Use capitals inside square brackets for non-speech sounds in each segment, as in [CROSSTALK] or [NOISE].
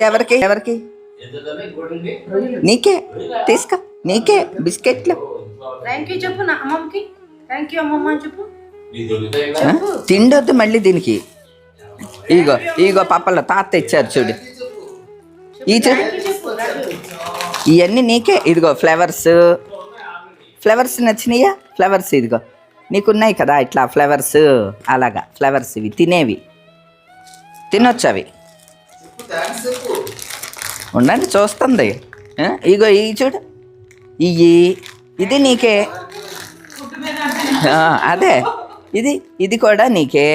ఎవరికి? ఎవరికి? నీకే? తీసుకో. నీకే. బిస్కెట్లు. థ్యాంక్ యూ చెప్పు నా అమ్మమ్మకి. థ్యాంక్ యూ అమ్మమ్మ అని చెప్పు? తిండొద్దు మళ్ళీ దీనికి. ఇగో ఇగో పాపలో తాత ఇచ్చారు చూడు. ఈ ఇవన్నీ నీకే. ఇదిగో ఫ్లవర్స్. ఫ్లవర్స్ నచ్చినాయా? ఫ్లవర్స్ ఇదిగో. నీకున్నాయి కదా ఇట్లా ఫ్లవర్స్. అలాగా. ఫ్లవర్స్ ఇవి. తినేవి. తినొచ్చు అవి. ఉండండి చూస్తుంది. ఇగో ఇవి చూడు. ఇవి ఇది నీకే. అదే. ఇది ఇది కూడా నీకే.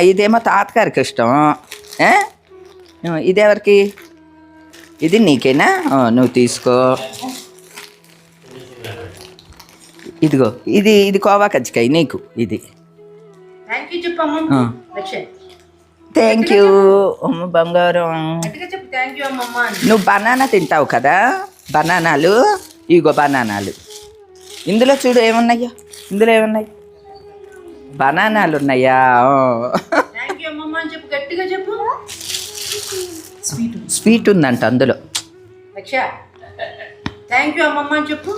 ఇదేమో తాతగారికి ఇష్టం? ఆ, ఇది ఎవరికి? ఇది నీకేనా? నువ్వు తీసుకో. ఇదిగో ఇది ఇది కోవా కజ్జికాయ నీకు ఇది. థ్యాంక్ యూ అమ్మ బంగారం. నువ్వు బనానా తింటావు కదా? బనానాలు ఇగో బనానాలు. ఇందులో చూడు ఏమున్నాయో? ఇందులో ఏమున్నాయి? బనానాలు ఉన్నాయా? ఓ. థ్యాంక్ యూ అమ్మమ్మ అని చెప్పు. గట్టిగా చెప్పు. స్వీట్ స్వీట్ ఉందంట అందులో. లక్ష్య థ్యాంక్ యూ అమ్మమ్మ అని చెప్పు.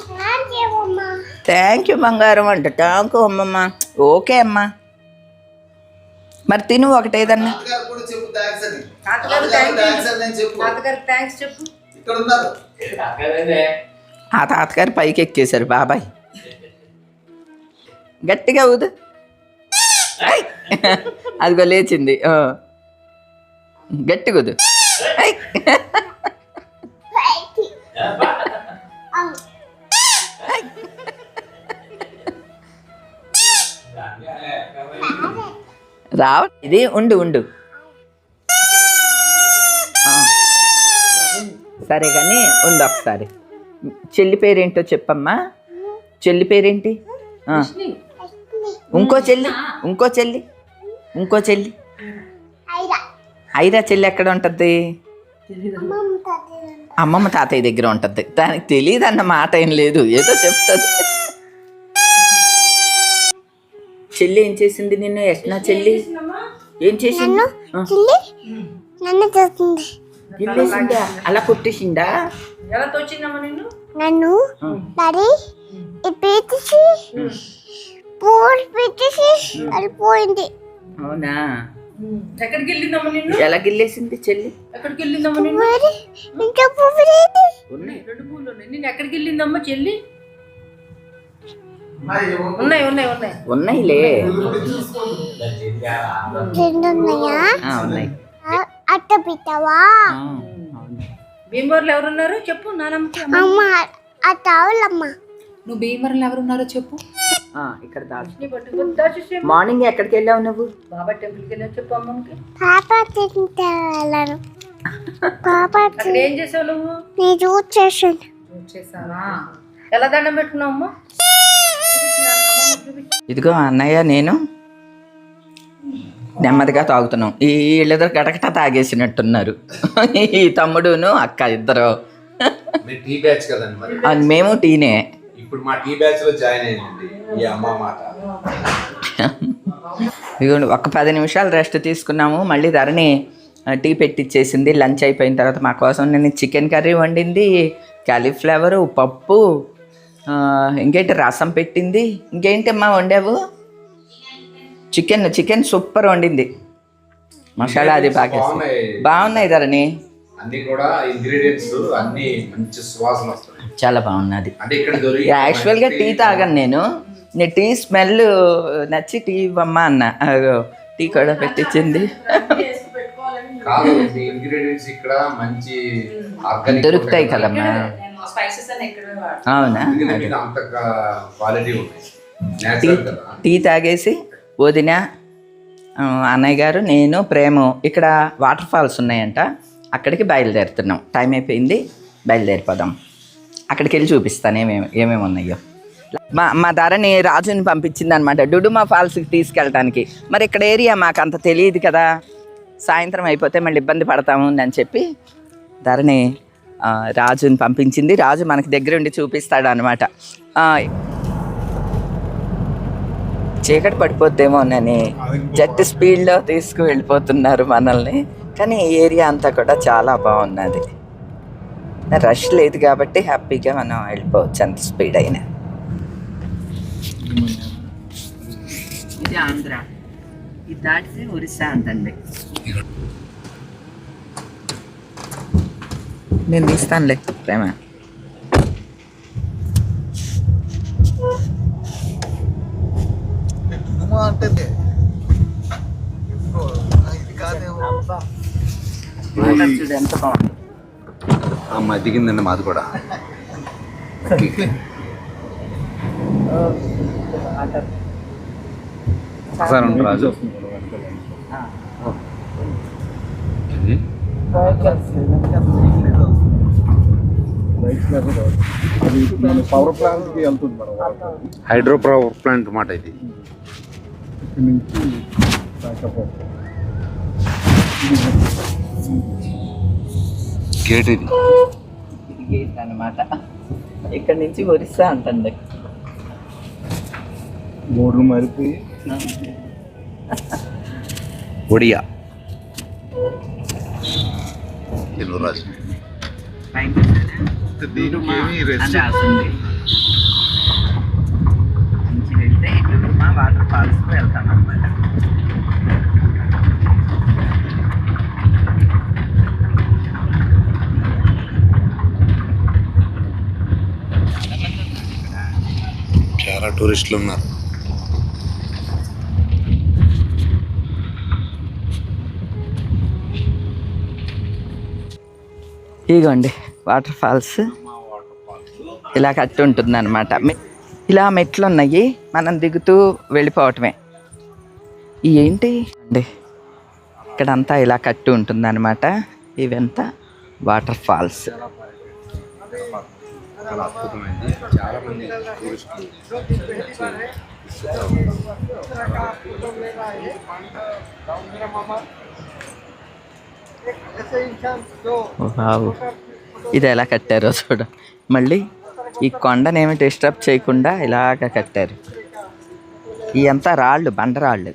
థ్యాంక్ యూ బంగారం అంట. థ్యాంక్ యూ అమ్మమ్మ. ఓకే అమ్మా. మరి తిను ఒకటి ఏదన్నా. తాతగారు కూడా చెప్పు థ్యాంక్స్ అని. తాతగారు తాతగారు థ్యాంక్ థ్యాంక్స్ అని నేను యూ చెప్పు. తాతగారికి థ్యాంక్స్ చెప్పు. ఇక్కడ ఉన్నారు. ఆ తాతగారు పైకి ఎక్కేశారు బాబాయ్. గట్టిగా ఊదు! అదిగో లేచింది. గట్టిగా ఊదు. [LAUGHS] [LAUGHS] రావ ఇది ఉండు ఉండు. సరే కానీ ఉండు ఒకసారి. చెల్లి పేరేంటో చెప్పమ్మా. చెల్లి పేరేంటి. ఇంకో చెల్లి ఇంకో చెల్లి ఇంకో చెల్లి. ఐరా చెల్లి ఎక్కడ ఉంటుంది? అమ్మమ్మ తాతయ్య దగ్గర. ఉంటుంది. దానికి తెలియదు అన్న మాట ఏం లేదు. ఏదో చెప్తుంది. చెల్లి ఏం చేసింది నిన్ను? యష్నా చెల్లి? ఏం చేసింది? నన్ను? చూస్తుంది అలా కొట్టేసిందా? ఎలా తోచిందమ్మా నిన్ను? నన్ను డాడీ ఇది పెట్టేసి పూలు పెట్టేసి అది పోయింది అవునా? ఎక్కడికి వెళ్ళిందమ్మా నిన్ను? ఎలా గిల్లేసింది చెల్లి? ఎక్కడికి వెళ్ళిందమ్మా నిన్ను? మరి ఇంకా పువ్వు లేదు ఉన్నాయి. రెండు పూలు ఉన్నాయి. నేను ఎక్కడికి వెళ్ళిందమ్మా చెల్లి? ఉన్నాయి ఉన్నాయి ఉన్నాయి. ఉన్నాయిలే. రెండు ఉన్నాయా ఆ, ఉన్నాయి. ఆ- అట్ట పెట్టావా. భీమవరంలో ఎవరున్నారు? చెప్పు నానమ్మకి అమ్మ. అమ్మ ఆ తావులమ్మ. నువ్వు భీమవరంలో ఎవరున్నారో చెప్పు. ఆ, ఇక్కడ దాచు. మార్నింగ్ ఎక్కడికి వెళ్ళావు నువ్వు? బాబా టెంపుల్కి వెళ్ళావు చెప్పు అమ్మమ్మకి. పాప తింటాను పాప అక్కడ ఏం చేసావు నువ్వు? నేను ఎలా దండం పెట్టుకున్నావు అమ్మ. ఇదిగో అన్నయ్య నేను నెమ్మదిగా తాగుతున్నాం. ఈ వీళ్ళిద్దరు గటగట తాగేసినట్టున్నారు. ఈ తమ్ముడును అక్క ఇద్దరు. టీ బ్యాచ్ కదండి మేము టీనే. ఇప్పుడు మా టీ బ్యాచ్లో జాయిన్ ఈ అమ్మ మాట. ఇదిగోండి ఒక పది నిమిషాలు రెస్ట్ తీసుకున్నాము. మళ్ళీ ధరణి ఆ, టీ పెట్టిచ్చేసింది. లంచ్ అయిపోయిన తర్వాత మా కోసం నేను చికెన్ కర్రీ వండింది క్యాలీఫ్లవరు పప్పు ఇంకేంటి రసం పెట్టింది? ఇంకేంటమ్మా వండావు? చికెన్ చికెన్ సూపర్ వండింది. మసాలా అది బాగా బాగున్నాయి. ధరణి. అన్ని కూడా ఇంగ్రీడియంట్స్ అన్ని మంచి సువాసన వస్తాయి చాలా బాగున్నది. అంటే ఇక్కడ దొరికి యాక్చువల్గా టీ తాగను నేను. నీ టీ స్మెల్ నచ్చి టీ ఇవ్వమ్మా అన్న. టీ కూడా పెట్టించింది. కాదు ఇంగ్రీడియంట్స్ ఇక్కడ మంచి ఆర్గానిక్ దొరుకుతాయి కదమ్మా. అవునా? టీ తాగేసి వదిన అన్నయ్య గారు నేను ప్రేమ ఇక్కడ వాటర్ ఫాల్స్ ఉన్నాయంట. అక్కడికి బయలుదేరుతున్నాం. టైం అయిపోయింది బయలుదేరిపోదాం. అక్కడికి వెళ్ళి చూపిస్తాను ఏమేమి ఏమేమి ఉన్నాయో. మా మా ధరని రాజుని పంపించింది అనమాట డుడుమా ఫాల్స్కి తీసుకెళ్ళటానికి. మరి ఇక్కడ ఏరియా మాకు అంత తెలియదు కదా. సాయంత్రం అయిపోతే మళ్ళీ ఇబ్బంది పడతాము అని చెప్పి ధరని రాజుని పంపించింది. రాజు మనకి దగ్గరుండి చూపిస్తాడు అనమాట చీకటి పడిపోద్దేమోనని జట్టి స్పీడ్లో తీసుకు వెళ్ళిపోతున్నారు మనల్ని. కానీ ఈ ఏరియా అంతా కూడా చాలా బాగున్నది. రష్ లేదు కాబట్టి హ్యాపీగా మనం వెళ్ళిపోవచ్చు అంత స్పీడ్ అయినా. ఇది ఆంధ్ర. ఇది దాటితే ఒరిస్సా అంతండి. నేను తీస్తానులే. ప్రేమ. ఎంత బాగుంది. అమ్మ దిగిందండి మాది కూడా. ఒకసారి రాజు. పవర్ ప్లాంట్ వెళ్తుంది. హైడ్రో పవర్ ప్లాంట్ మాట ఇది. ఇక్కడి నుంచి గేట్ ఇది. గేట్ అనమాట ఇక్కడ నుంచి ఒరిస్సా అంటుంది బోర్డులు మారిపోయి. ఒడియా. తెలుగు రాజు. పైన దీనికి రెస్ట్ నుంచి వెళ్తే ఇటు మా వాటర్ ఫాల్స్ వెళ్తాం అనమాట చాలా టూరిస్టులు ఉన్నారు. ఇదిగోండి వాటర్ ఫాల్స్. ఇలా కట్టి ఉంటుంది అనమాట ఇలా మెట్లు ఉన్నాయి మనం దిగుతూ వెళ్ళిపోవటమే. ఏంటి? అండి ఇక్కడంతా ఇలా కట్టి ఉంటుంది అనమాట ఇవంతా వాటర్ ఫాల్స్. చాలా అద్భుతమైంది చాలా మంది టూరిస్టులు వావ్ ఇది ఎలా కట్టారో చూడ. మళ్ళీ ఈ కొండనేమి డిస్టర్బ్ చేయకుండా ఇలాగ కట్టారు. ఇదంతా రాళ్ళు బండరాళ్ళు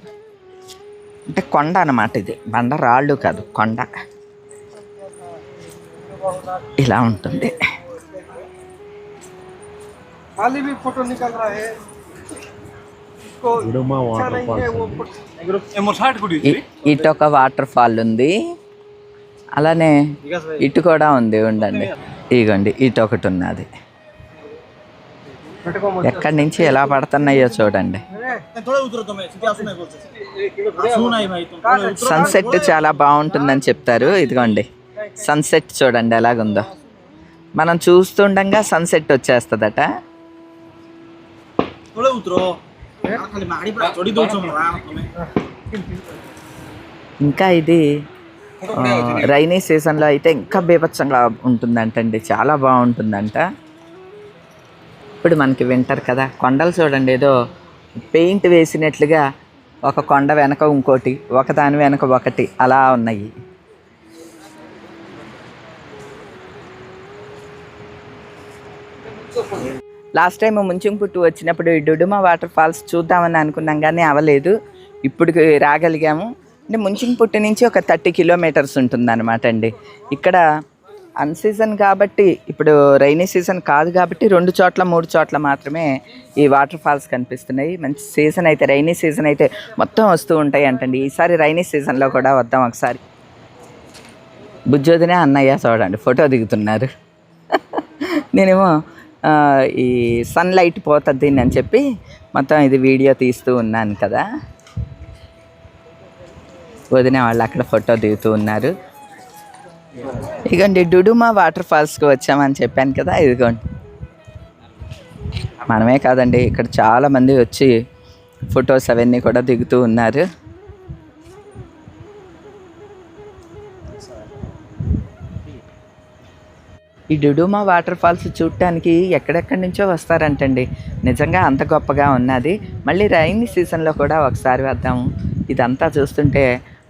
అంటే కొండ అనమాట ఇది. బండరాళ్ళు కాదు కొండ. ఇలా ఉంటుంది. ఇటు ఒక వాటర్ ఫాల్ ఉంది. అలానే ఇటు కూడా ఉంది ఉండండి. ఇగోండి ఇటు ఒకటి ఉన్నది. ఎక్కడి నుంచి ఎలా పడుతున్నాయో చూడండి. సన్సెట్ చాలా బాగుంటుందని చెప్తారు ఇదిగోండి. సన్సెట్ చూడండి ఎలాగుందో. మనం చూస్తుండగా సన్సెట్ వచ్చేస్తుందట. ఇంకా ఇది రైనీ సీజన్లో అయితే ఇంకా బీభత్సంగా ఉంటుందంటండి. చాలా బాగుంటుందంట. ఇప్పుడు మనకి వింటర్ కదా కొండలు చూడండి ఏదో పెయింట్ వేసినట్లుగా ఒక కొండ వెనక ఇంకోటి ఒకదాని వెనక ఒకటి అలా ఉన్నాయి. లాస్ట్ టైం ముంచింపుట్టు వచ్చినప్పుడు ఈ డుడుమ వాటర్ ఫాల్స్ చూద్దామని అనుకున్నాం కానీ అవ్వలేదు ఇప్పుడు రాగలిగాము. అంటే ముంచింపుట్టు నుంచి ఒక థర్టీ కిలోమీటర్స్ ఉంటుంది అనమాట అండి. ఇక్కడ అన్ సీజన్ కాబట్టి ఇప్పుడు రైనీ సీజన్ కాదు కాబట్టి రెండు చోట్ల మూడు చోట్ల మాత్రమే ఈ వాటర్ ఫాల్స్ కనిపిస్తున్నాయి. మంచి సీజన్ అయితే రైనీ సీజన్ అయితే మొత్తం వస్తూ ఉంటాయి అంటండి ఈసారి రైనీ సీజన్లో కూడా వద్దాం ఒకసారి. బుజ్జోదినే అన్నయ్య చూడండి ఫోటో దిగుతున్నారు. నేనేమో ఈ సన్లైట్ పోతుంది అని చెప్పి మొత్తం ఇది వీడియో తీస్తూ ఉన్నాను కదా. వదిన వాళ్ళు అక్కడ ఫోటో దిగుతూ ఉన్నారు. ఇదిగోండి డుడుమా వాటర్ ఫాల్స్కి వచ్చామని చెప్పాను కదా ఇదిగోండి. మనమే కాదండి ఇక్కడ చాలామంది వచ్చి ఫొటోస్ అవన్నీ కూడా దిగుతూ ఉన్నారు. ఈ డుడుమా వాటర్ ఫాల్స్ చూడటానికి ఎక్కడెక్కడి నుంచో వస్తారంటండి. నిజంగా అంత గొప్పగా ఉన్నది. మళ్ళీ రైనీ సీజన్లో కూడా ఒకసారి వద్దాము. ఇదంతా చూస్తుంటే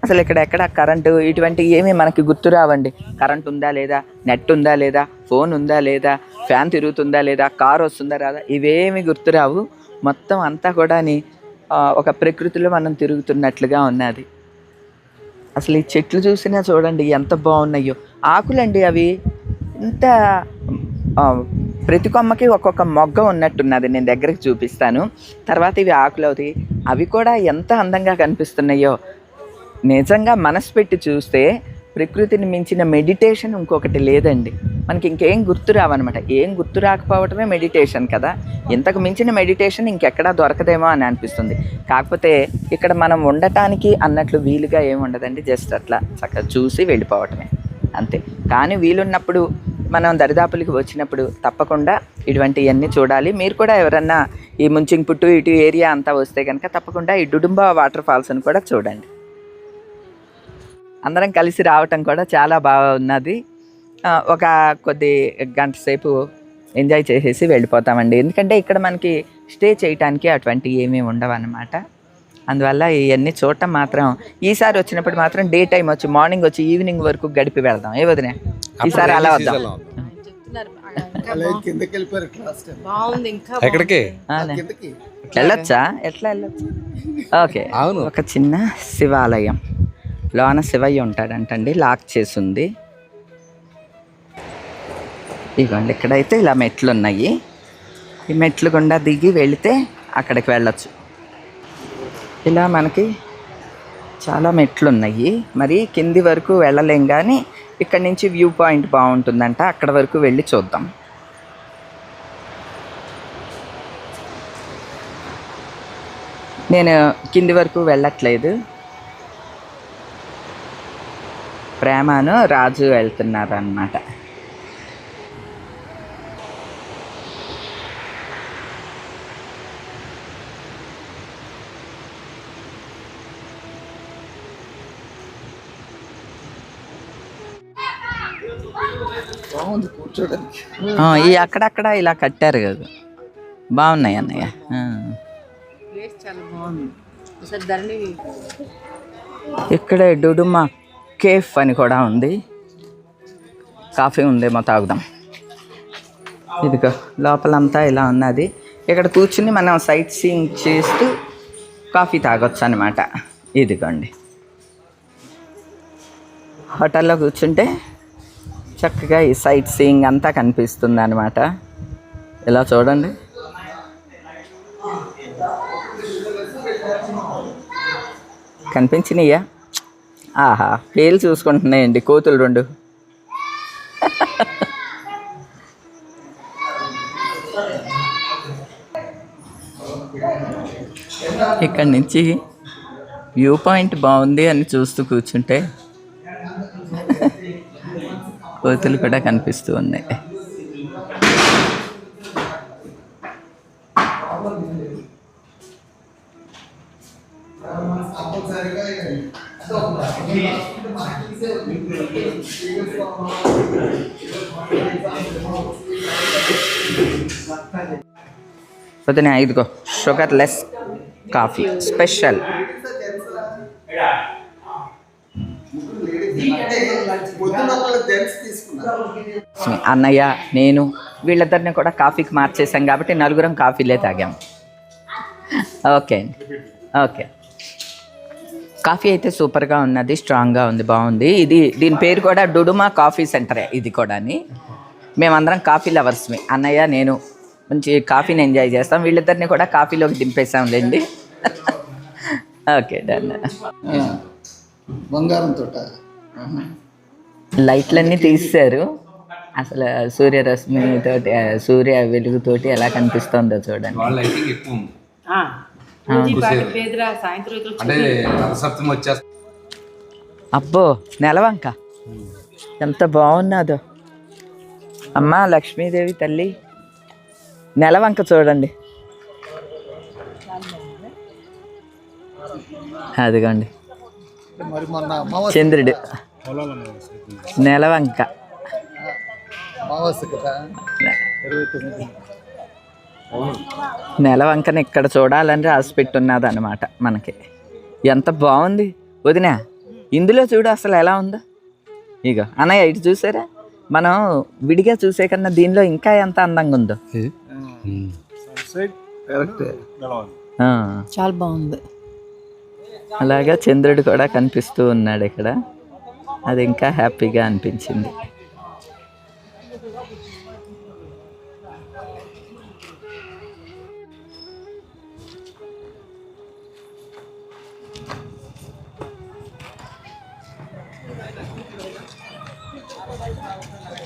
అసలు ఇక్కడ ఎక్కడ కరెంటు ఇటువంటి ఏమీ మనకి గుర్తు రావండి. కరెంట్ ఉందా లేదా? నెట్ ఉందా లేదా? ఫోన్ ఉందా లేదా? ఫ్యాన్ తిరుగుతుందా లేదా? కార్ వస్తుందా రాదా? ఇవేమి గుర్తురావు మొత్తం అంతా కూడా ఒక ప్రకృతిలో మనం తిరుగుతున్నట్లుగా ఉన్నది. అసలు ఈ చెట్లు చూసినా చూడండి ఎంత బాగున్నాయో. ఆకులండి అవి. ఇంత ప్రతి కొమ్మకి ఒక్కొక్క మొగ్గ ఉన్నట్టున్నది. నేను దగ్గరికి చూపిస్తాను. తర్వాత ఇవి ఆకులు అవుతాయి అవి కూడా ఎంత అందంగా కనిపిస్తున్నాయో. నిజంగా మనసు పెట్టి చూస్తే ప్రకృతిని మించిన మెడిటేషన్ ఇంకొకటి లేదండి. మనకి ఇంకేం గుర్తు రావన్నమాట. ఏం గుర్తు రాకపోవటమే మెడిటేషన్ కదా. ఇంతకు మించిన మెడిటేషన్ ఇంకెక్కడా దొరకదేమో అని అనిపిస్తుంది. కాకపోతే ఇక్కడ మనం ఉండటానికి అన్నట్లు వీలుగా ఏమి ఉండదండి. జస్ట్ అట్లా చక్కగా చూసి వెళ్ళిపోవటమే. అంతే. కానీ వీలున్నప్పుడు మనం దరిదాపులకి వచ్చినప్పుడు తప్పకుండా ఇటువంటివన్నీ చూడాలి. మీరు కూడా ఎవరన్నా ఈ ముంచింగ్పుట్టు ఇటు ఏరియా అంతా వస్తే కనుక తప్పకుండా ఈ డుడుంబా వాటర్ ఫాల్స్ని కూడా చూడండి. అందరం కలిసి రావటం కూడా చాలా బాగా ఉన్నది. ఆ, ఒక కొద్ది గంట సేపు ఎంజాయ్ చేసేసి వెళ్ళిపోతామండి. ఎందుకంటే ఇక్కడ మనకి స్టే చేయటానికి అటువంటి ఏమీ ఉండవు అన్నమాట అందువల్ల ఇవన్నీ చూడటం మాత్రం ఈసారి వచ్చినప్పుడు మాత్రం డే టైం వచ్చి మార్నింగ్ వచ్చి ఈవినింగ్ వరకు గడిపి వెళ్దాం. ఏ వదినే? ఈసారి అలా వద్దాం. వెళ్ళొచ్చా? ఎట్లా వెళ్ళొచ్చు? ఓకే. అవును. ఒక చిన్న శివాలయం. లోన శివయ్య ఉంటాడంటండి లాక్ చేసి ఉంది ఇదిగోండి ఇక్కడైతే ఇలా మెట్లు ఉన్నాయి ఈ మెట్లు గుండా దిగి వెళితే అక్కడికి వెళ్ళొచ్చు. ఇలా మనకి చాలా మెట్లు ఉన్నాయి మరి కింది వరకు వెళ్ళలేం కానీ ఇక్కడ నుంచి వ్యూ పాయింట్ బాగుంటుందంట. అక్కడ వరకు వెళ్ళి చూద్దాం. నేను కింది వరకు వెళ్ళట్లేదు. ప్రేమను రాజు వెళ్తున్నారు అనమాట బాగుంది కూర్చోడానికి. ఈ అక్కడక్కడ ఇలా కట్టారు కదా. బాగున్నాయి అన్నయ్య. ఇక్కడే డుడుమా కేఫ్ అని కూడా ఉంది. కాఫీ ఉందేమో తాగుదాం. ఇదిగో లోపలంతా ఇలా ఉన్నది. ఇక్కడ కూర్చుని మనం సైట్ సీయింగ్ చేస్తూ కాఫీ తాగొచ్చు అనమాట ఇదిగోండి. హోటల్లో కూర్చుంటే చక్కగా ఈ సైట్ సీయింగ్ అంతా కనిపిస్తుంది అనమాట ఇలా చూడండి. కనిపించినాయా? ఆహా పేలు చూసుకుంటున్నాయండి కోతులు రెండు. ఇక్కడి నుంచి వ్యూ పాయింట్ బాగుంది అని చూస్తూ కూర్చుంటే కోతులు కూడా కనిపిస్తూ ఉన్నాయి. వదిన ఇదిగో షుగర్ లెస్ కాఫీ స్పెషల్. అన్నయ్య నేను వీళ్ళిద్దరిని కూడా కాఫీకి మార్చేసాం కాబట్టి నలుగురం కాఫీలే తాగాం. ఓకే అండి. ఓకే. కాఫీ అయితే సూపర్గా ఉన్నది స్ట్రాంగ్గా ఉంది బాగుంది. ఇది దీని పేరు కూడా డుడుమా కాఫీ సెంటరే ఇది కూడాని. మేమందరం కాఫీ లవర్స్మి. అన్నయ్య నేను మంచి కాఫీని ఎంజాయ్ చేస్తాం. వీళ్ళిద్దరిని కూడా కాఫీలోకి దింపేసాంలేండి ఓకే డన్. బంగారం తోట. లైట్లన్నీ తీస్తారు అసలు సూర్యరశ్మి తోటి ఆ, సూర్య వెలుగుతోటి ఎలా కనిపిస్తుందో చూడండి. అంటే రథసప్తమి వచ్చేస్తా అబ్బో నెలవంక. ఎంత బాగున్నదో. అమ్మా లక్ష్మీదేవి తల్లి. నెలవంక చూడండి. అదిగోండి. చంద్రుడు. నెలవంక. తొమ్మిది నెలవంకని ఇక్కడ చూడాలని రాసి పెట్టున్నది అనమాట మనకి. ఎంత బాగుంది వదినా. ఇందులో చూడు అసలు ఎలా ఉందో. ఇగో అన్నయ్య ఇటు చూసారా? మనం విడిగా చూసే కన్నా దీనిలో ఇంకా ఎంత అందంగా ఉందో. సైడ్ కరెక్టే. ఆ. చాలా బాగుంది. అలాగా చంద్రుడు కూడా కనిపిస్తూ ఉన్నాడు ఇక్కడ. అది ఇంకా హ్యాపీగా అనిపించింది.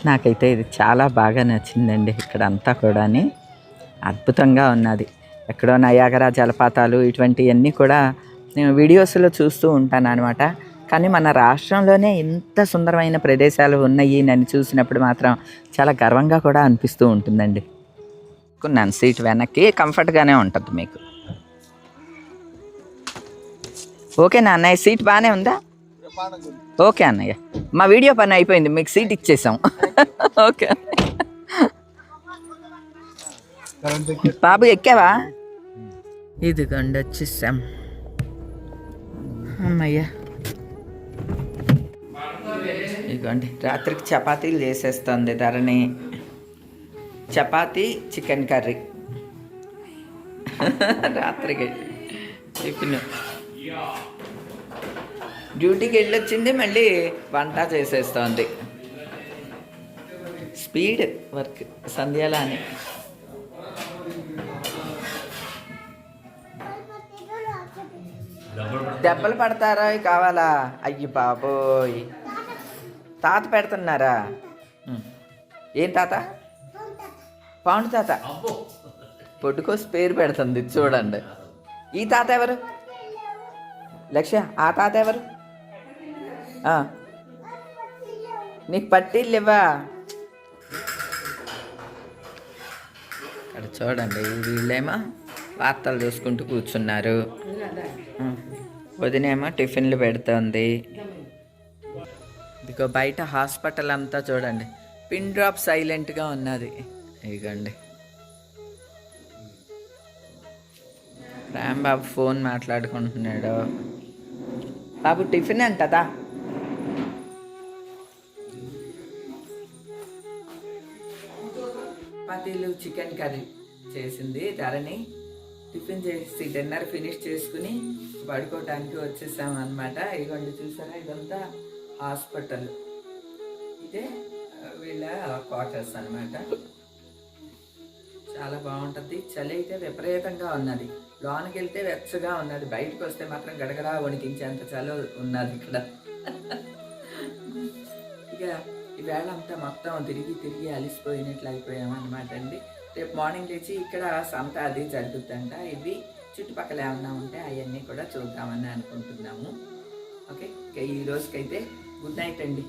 నాకైతే ఇది చాలా బాగా నచ్చిందండి ఇక్కడ అంతా కూడాని. అద్భుతంగా ఉన్నది. ఎక్కడో నయాగరా జలపాతాలు ఇటువంటివన్నీ కూడా నేను వీడియోస్లో చూస్తూ ఉంటాను అనమాట కానీ మన రాష్ట్రంలోనే ఇంత సుందరమైన ప్రదేశాలు ఉన్నాయి నన్ను చూసినప్పుడు మాత్రం చాలా గర్వంగా కూడా అనిపిస్తూ ఉంటుందండి. కొన్నాను సీట్ వెనక్కి కంఫర్ట్గానే ఉంటుంది మీకు. ఓకేనా నాన్న సీట్ బాగానే ఉందా? ఓకే అన్నయ్య. మా వీడియో పని అయిపోయింది మీకు సీట్ ఇచ్చేసాం. ఓకే. బాబు ఎక్కావా? ఇదిగోండి వచ్చేసాం అమ్మయ్యా. ఇదిగోండి రాత్రికి చపాతీలు చేసేస్తుంది ధరణి. Chapati chicken curry. రాత్రికి టిఫిన్. డ్యూటీకి వెళ్ళొచ్చింది మళ్ళీ వంట చేసేస్తోంది. స్పీడ్ వర్క్ సంధ్యాల అని దెబ్బలు పడతారా? కావాలా? అయ్యి బాబోయ్. తాత పెడుతున్నారా. ఏం తాత? పాండు తాత. పొట్టుకోసి పేరు పెడుతుంది చూడండి. ఈ తాత ఎవరు? లక్ష్య ఆ తాత ఎవరు. నీకు పట్టీలు ఇవ్వా ఇక్కడ చూడండి వీళ్ళేమో వార్తలు చూసుకుంటూ కూర్చున్నారు. వదినేమో టిఫిన్లు పెడుతోంది. ఇదిగో బయట హాస్పిటల్ అంతా చూడండి. పిన్ డ్రాప్ సైలెంట్గా ఉన్నది. ఇదిగోండి. రాంబాబు ఫోన్ మాట్లాడుకుంటున్నాడు. బాబు టిఫిన్ అంటదా చపాతీలు చికెన్ కర్రీ చేసింది ధరణి. టిఫిన్ చేసి డిన్నర్ ఫినిష్ చేసుకుని పడుకోవటానికి వచ్చేసాం అనమాట ఇదిగోండి చూసారా ఇదంతా హాస్పిటల్. ఇదే వీళ్ళ క్వార్టర్స్ అనమాట చాలా బాగుంటుంది. చలి అయితే విపరీతంగా ఉన్నది. లోనికి వెళ్తే వెచ్చగా ఉన్నది. బయటకు వస్తే మాత్రం గడగడా వణికించేంత చలి ఉన్నది ఇక్కడ. ఇక ఈ అంతా మొత్తం తిరిగి తిరిగి అలిసిపోయినట్లు అయిపోయామన్నమాట అండి. రేపు మార్నింగ్ లేచి ఇక్కడ సంత అది జరుగుతుందంట. ఇవి చుట్టుపక్కల ఏమన్నా ఉంటే అవన్నీ కూడా చూద్దామని అనుకుంటున్నాము. ఓకే ఈ రోజుకైతే గుడ్ నైట్ అండి.